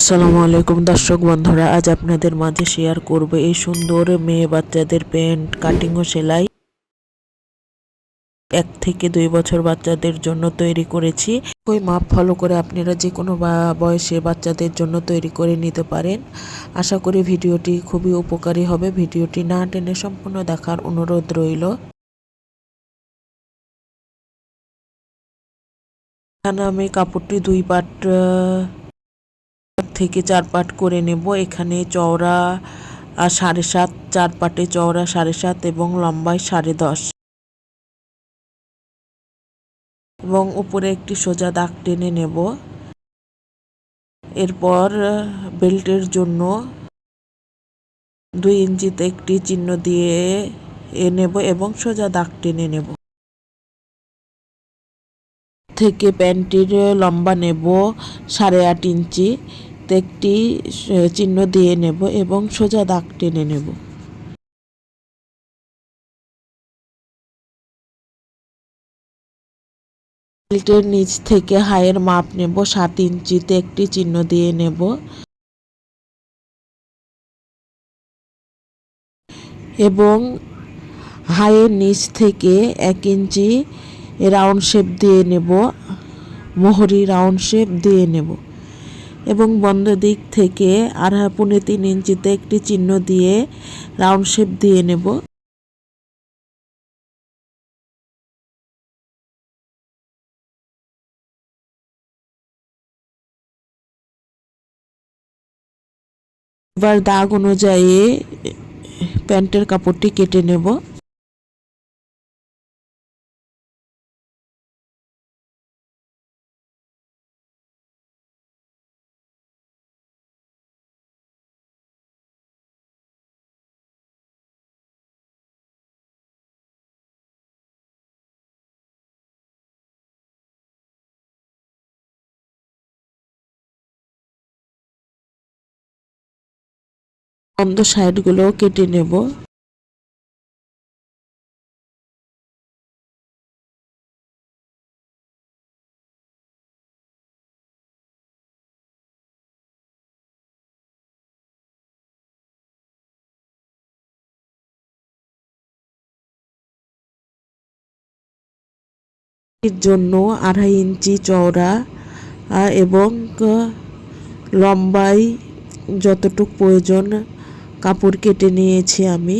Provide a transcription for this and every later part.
আসসালামু আলাইকুম দর্শক বন্ধুরা, আজ আপনাদের মাঝে শেয়ার করব এই সুন্দর মেয়ে বাচ্চাদের প্যান্ট কাটিং ও সেলাই। এক থেকে দুই বছর বাচ্চাদের জন্য তৈরি করেছি। ওই মাপ ফলো করে আপনারা যে কোনো বয়সে বাচ্চাদের জন্য তৈরি করে নিতে পারেন। আশা করি ভিডিওটি খুবই উপকারী হবে। ভিডিওটি না টেনে সম্পূর্ণ দেখার অনুরোধ রইল। এখানে আমি কাপড়টি দুই পাট থেকে চার পাট করে নেব। এখানে চওড়া সাড়ে সাত চার পাটে চওড়া সাড়ে সাত এবং লম্বায় সাড়ে দশ। এবং উপরে একটি সোজা দাগ টেনে নেব। এরপর বেল্টের জন্য দুই ইঞ্চিতে একটি চিহ্ন দিয়ে এ নেব এবং সোজা দাগ টেনে নেব। থেকে প্যান্টটির লম্বা নেব সাড়ে আট ইঞ্চি। তে একটি চিহ্ন দিয়ে নেব এবং সোজা দাগ টেনে নেব। বেল্টের নিচ থেকে হায়ের মাপ নেব, সাত ইঞ্চিতে একটি চিহ্ন দিয়ে নেব। এবং হায়ের নিচ থেকে এক ইঞ্চি রাউন্ড শেপ দিয়ে নেব, মোহরি রাউন্ড শেপ দিয়ে নেব। এবং বন্ধ দিক থেকে আড়াই পৌনে তিন ইঞ্চিতে একটি চিহ্ন দিয়ে রাউন্ড শেপ দিয়ে নেব। এবার দাগ অনুযায়ী প্যান্টের কাপড়টি কেটে নেব। বন্ধ সাইডগুলো কেটে নেব। জন্য আড়াই ইঞ্চি চওড়া এবং লম্বাই যতটুক প্রয়োজন কাপড় কেটে নিয়েছি আমি।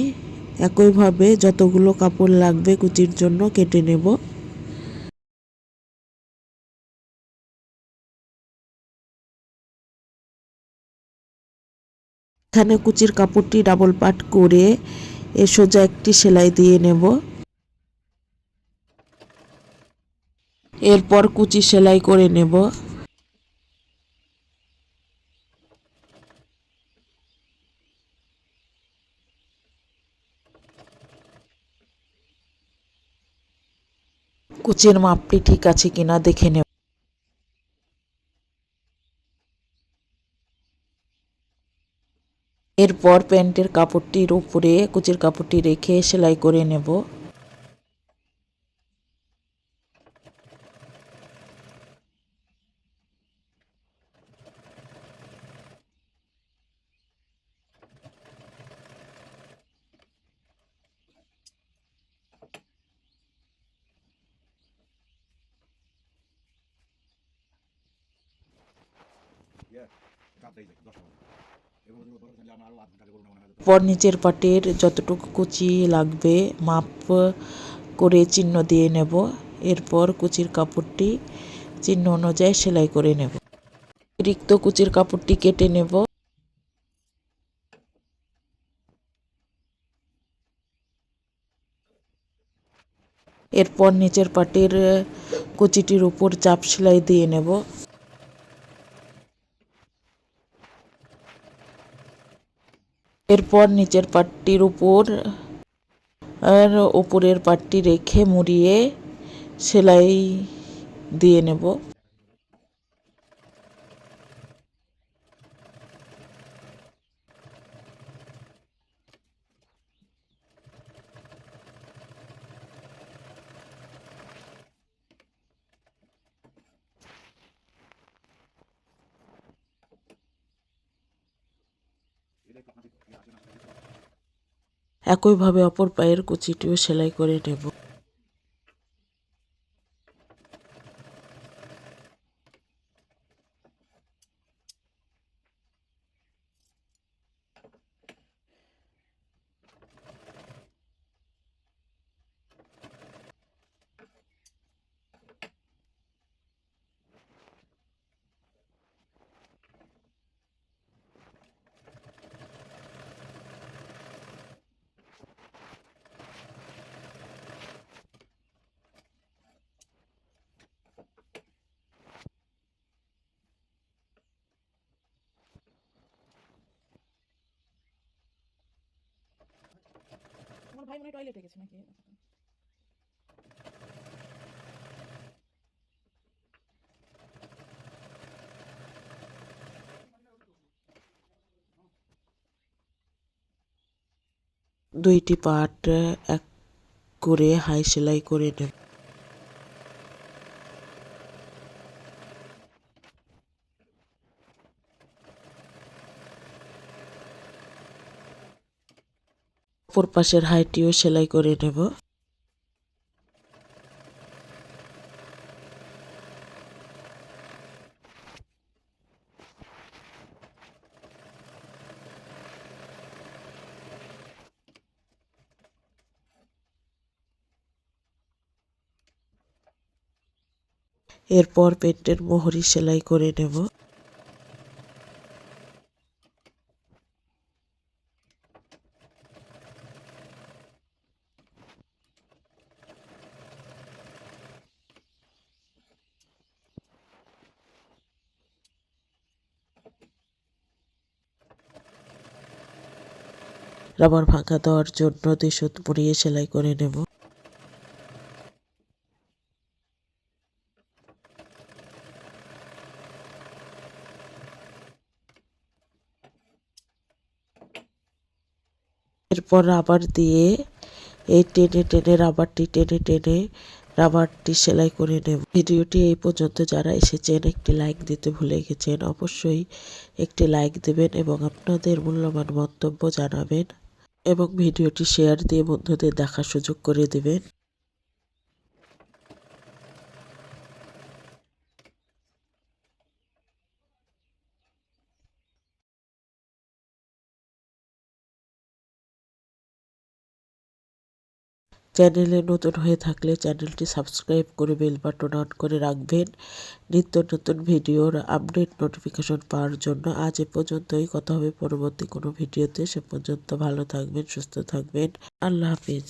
একইভাবে যতগুলো কাপড় লাগবে কুচির জন্য কেটে নেব। এখানে কুচির কাপড়টি ডাবল পাট করে এ সোজা একটি সেলাই দিয়ে নেব। এরপর কুচি সেলাই করে নেব। কুচির মাপটি ঠিক আছে কিনা দেখে নেব। এরপর প্যান্টের কাপড়টির উপরে, কুচির কাপড়টি রেখে সেলাই করে নেব। পর নিচের পাটের যতটুকু কুচি লাগবে, মাপ করে চিহ্ন দিয়ে নেব। এরপর কুচির কাপড়টি চিহ্ন অনুযায়ী সেলাই করে নেব। রিক্ত কুচির কাপড়টি কেটে নেব। এরপর নিচের পাটের কুচিটির উপর চাপ সেলাই দিয়ে নেব। এরপর নিচের পাটটির উপর আর উপরের পাটটি রেখে মুড়িয়ে সেলাই দিয়ে নেব। একইভাবে অপর পায়ের কুচিটিও সেলাই করে নেব। ভাই মনে টয়লেটে গেছে নাকি? দুইটি পার্ট এক করে হাই সেলাই করে নেব। অপর পাশের হাইটিও সেলাই করে নেব। এরপর পেন্টের মোহরি সেলাই করে নেব। রাবার ফাঁকা দেওয়ার জন্য দুই মুড়িয়ে সেলাই করে নেব। এরপর রাবার দিয়ে এই টেনে টেনে রাবারটি টেনে টেনে রাবারটি সেলাই করে নেব। ভিডিওটি এই পর্যন্ত যারা এসেছেন, একটি লাইক দিতে ভুলে গেছেন, অবশ্যই একটি লাইক দেবেন এবং আপনাদের মূল্যবান মন্তব্য জানাবেন। এবং ভিডিওটি শেয়ার দিয়ে বন্ধুদের দেখার সুযোগ করে দেবেন। চ্যানেলে নতুন হয়ে থাকলে চ্যানেলটি সাবস্ক্রাইব করে বেল বাটন অন করে রাখবেন। নিত্য নতুন ভিডিওর আপডেট নোটিফিকেশন পাওয়ার জন্য আজ এ পর্যন্তই। কথা হবে পরবর্তী কোনো ভিডিওতে। সে পর্যন্ত ভালো থাকবেন, সুস্থ থাকবেন। আল্লাহ হাফিজ।